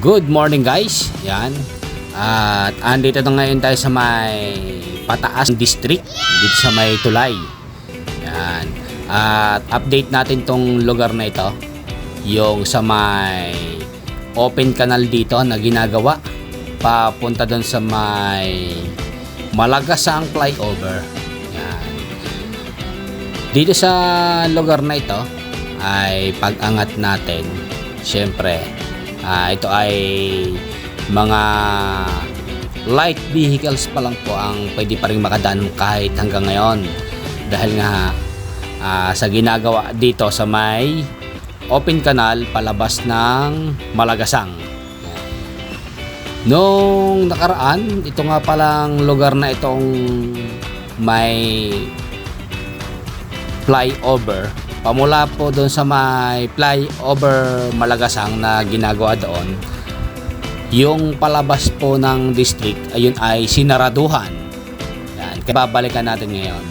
Good morning guys. Yan. At andito na ngayon tayo sa may Pataas District dito sa may Tulay. Yan. At update natin tong lugar na ito. Yung sa may open canal dito na ginagawa papunta doon sa may Malagasang flyover. Yan. Dito sa lugar na ito ay pag-angat natin, syempre, ah, ito ay mga light vehicles pa lang po ang pwede pa rin makadaan kahit hanggang ngayon. Dahil nga ah, sa ginagawa dito sa may open canal palabas ng Malagasang. Nung nakaraan, ito nga palang lugar na itong may flyover. Pamula po doon sa may flyover Malagasang na ginagawa doon. Yung palabas po ng district, ayun ay sinaraduhan. Yan. Kaya babalikan natin ngayon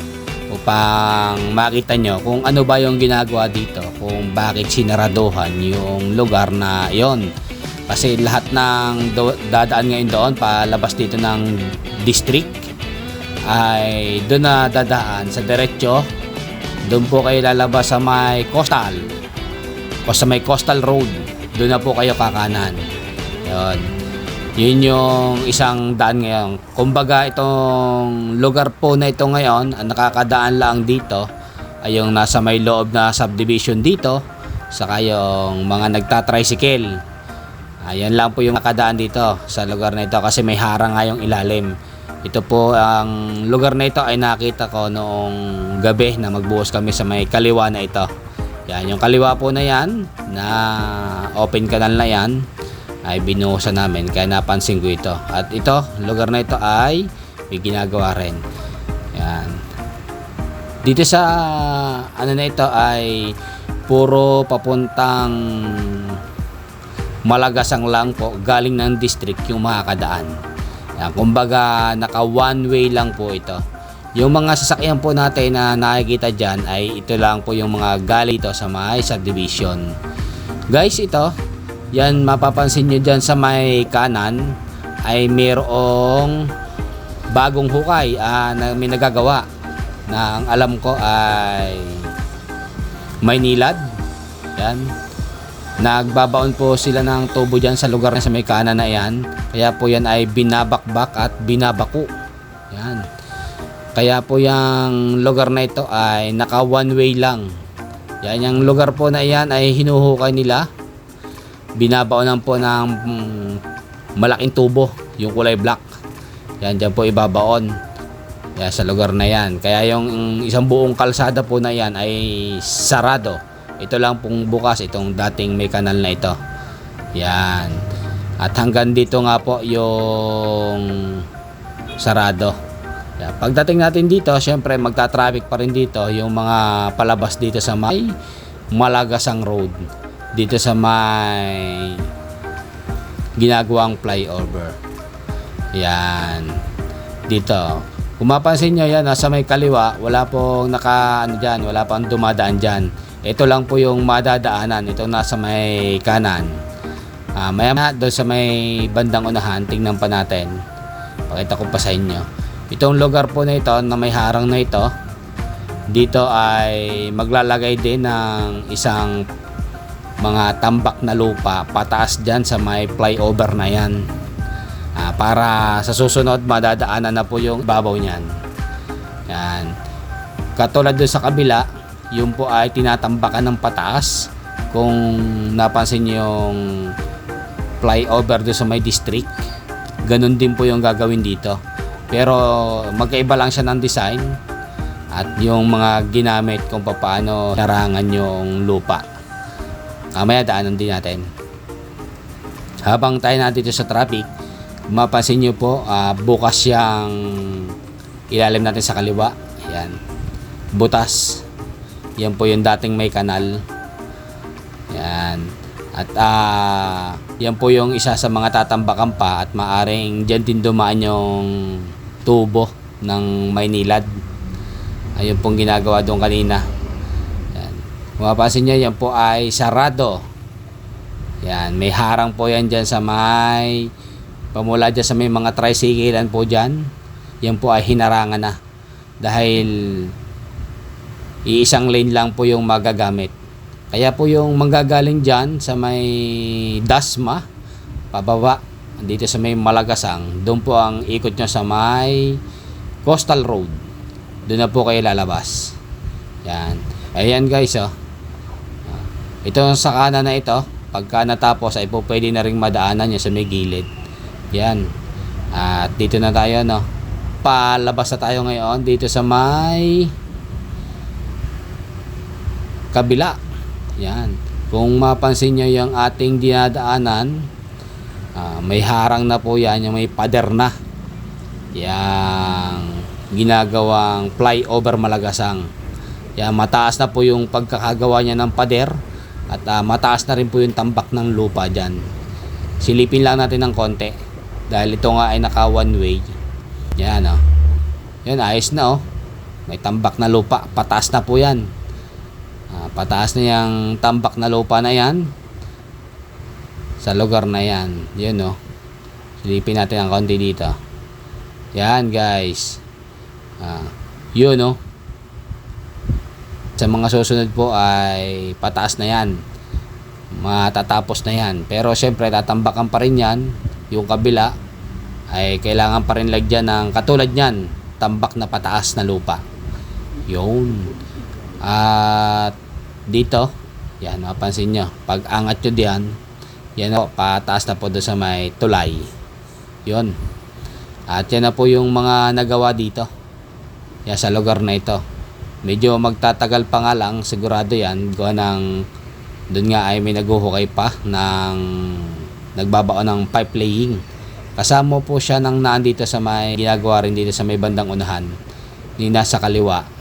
upang makita nyo kung ano ba yung ginagawa dito, kung bakit sinaraduhan yung lugar na yon. Kasi lahat ng do- dadaan ngayon doon palabas dito ng district ay doon na dadaan sa diretso doon po kayo lalabas sa may coastal. O sa may coastal road. Doon na po kayo kakanan. Yun. Yun yung isang daan ngayon. Kumbaga itong lugar po na ito ngayon ang nakakadaan lang dito ay yung nasa may loob na subdivision dito saka yung mga nagtatricycle. Ayan lang po yung nakadaan dito sa lugar na ito kasi may harang nga yung ilalim ito po ang lugar na ito ay nakita ko noong gabi na magbuhos kami sa may kaliwa na ito. Yan, yung kaliwa po na yan, na open canal na yan, ay binuhusan namin. Kaya napansin ko ito. At ito, lugar na ito ay may ginagawa rin. Yan. Dito sa ano na ito ay puro papuntang Malagasang lang po galing ng district yung makakadaan. Yan, kumbaga naka one way lang po ito. Yung mga sasakyan po natin na nakikita dyan ay ito lang po yung mga gali ito sa may subdivision. Guys, ito, yan mapapansin nyo dyan sa may kanan ay mayroong bagong hukay ah, na may nagagawa na ang alam ko ay Maynilad. Yan. Nagbabaon po sila ng tubo dyan sa lugar na sa may kanan na yan. Kaya po yan ay binabakbak at binabaku. Yan. Kaya po yung lugar na ito ay naka one way lang. Yan yung lugar po na yan ay hinuhukay nila. Binabaonan po ng mm, malaking tubo, yung kulay black. Yan dyan po ibabaon. Yan sa lugar na yan. Kaya yung isang buong kalsada po na yan ay sarado. Ito lang pong bukas itong dating may kanal na ito. Yan. At hanggang dito nga po yung sarado. Yan. Pagdating natin dito, syempre magta-traffic pa rin dito yung mga palabas dito sa may Malagasang Road. Dito sa may ginagawang flyover. Yan. Dito. Kung mapansin nyo yan, nasa may kaliwa, wala pong naka, ano dyan, wala pang dumadaan dyan. Ito lang po yung madadaanan. Ito nasa may kanan. Ah, maya maya doon sa may bandang unahan, tingnan pa natin. Pakita ko pa sa inyo. Itong lugar po na ito na may harang na ito, dito ay maglalagay din ng isang mga tambak na lupa pataas dyan sa may flyover na yan. Ah, para sa susunod madadaanan na po yung babaw niyan. Yan. Katulad doon sa kabila, yung po ay tinatambakan ng pataas. Kung napansin yung flyover doon sa may district, ganun din po yung gagawin dito. Pero magkaiba lang siya ng design at yung mga ginamit kung paano narangan yung lupa. Kamaya daanan din natin. Habang tayo nandito sa traffic, mapansin nyo po, ah, bukas yung ilalim natin sa kaliwa. Yan. Butas. Yan po yung dating may kanal. Yan. At ah, yan po yung isa sa mga tatambakan pa at maaring dyan din dumaan yung tubo ng Maynilad. Ayun pong ginagawa doon kanina. Yan. Kung mapapansin nyo, yan po ay sarado. Yan, may harang po yan dyan sa may pamula dyan sa may mga tricyclean po dyan. Yan po ay hinarangan na. Dahil iisang lane lang po yung magagamit. Kaya po yung manggagaling dyan sa may Dasma, pababa, dito sa may Malagasang, doon po ang ikot nyo sa may Coastal Road. Doon na po kayo lalabas. Yan. Ayan guys, oh. Ito sa kanan na ito, pagka natapos ay po pwede na ring madaanan niya sa may gilid. Yan. At dito na tayo, no. Palabas na tayo ngayon dito sa may kabila. Yan. Kung mapansin nyo yung ating dinadaanan, ah, may harang na po yan, yung may pader na. Yang ginagawang flyover malagasang. Yan, mataas na po yung pagkakagawa niya ng pader at ah, mataas na rin po yung tambak ng lupa dyan. Silipin lang natin ng konti dahil ito nga ay naka one way. Yan oh. Yan, ayos na oh. May tambak na lupa. Pataas na po yan. Pataas na yung tambak na lupa na yan. Sa lugar na yan. Yun oh. Silipin natin ang konti dito. Yan guys. Ah, yun oh. Sa mga susunod po ay pataas na yan. Matatapos na yan. Pero syempre tatambakan pa rin yan. Yung kabila ay kailangan pa rin lagyan ng katulad niyan. Tambak na pataas na lupa. Yun. At dito, yan, mapansin nyo. Pag angat nyo diyan, yan o, pataas na po doon sa may tulay. Yun. At yan na po yung mga nagawa dito. Yan sa lugar na ito. Medyo magtatagal pa nga lang, sigurado yan. Gawa ng, doon nga ay may naguhukay pa ng nagbabao ng pipe laying. Kasama po siya ng naan dito sa may ginagawa rin dito sa may bandang unahan. Ni nasa kaliwa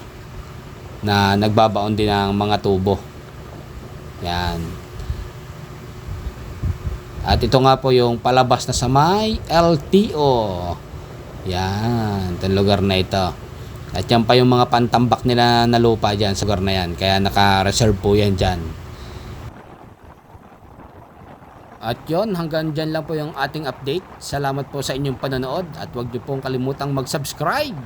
na nagbabaon din ng mga tubo. Yan. At ito nga po yung palabas na sa may LTO. Yan, itong lugar na ito. At yan pa yung mga pantambak nila na lupa dyan sa lugar na yan. Kaya naka-reserve po yan dyan. At yon hanggang dyan lang po yung ating update. Salamat po sa inyong panonood at huwag niyo pong kalimutang mag-subscribe.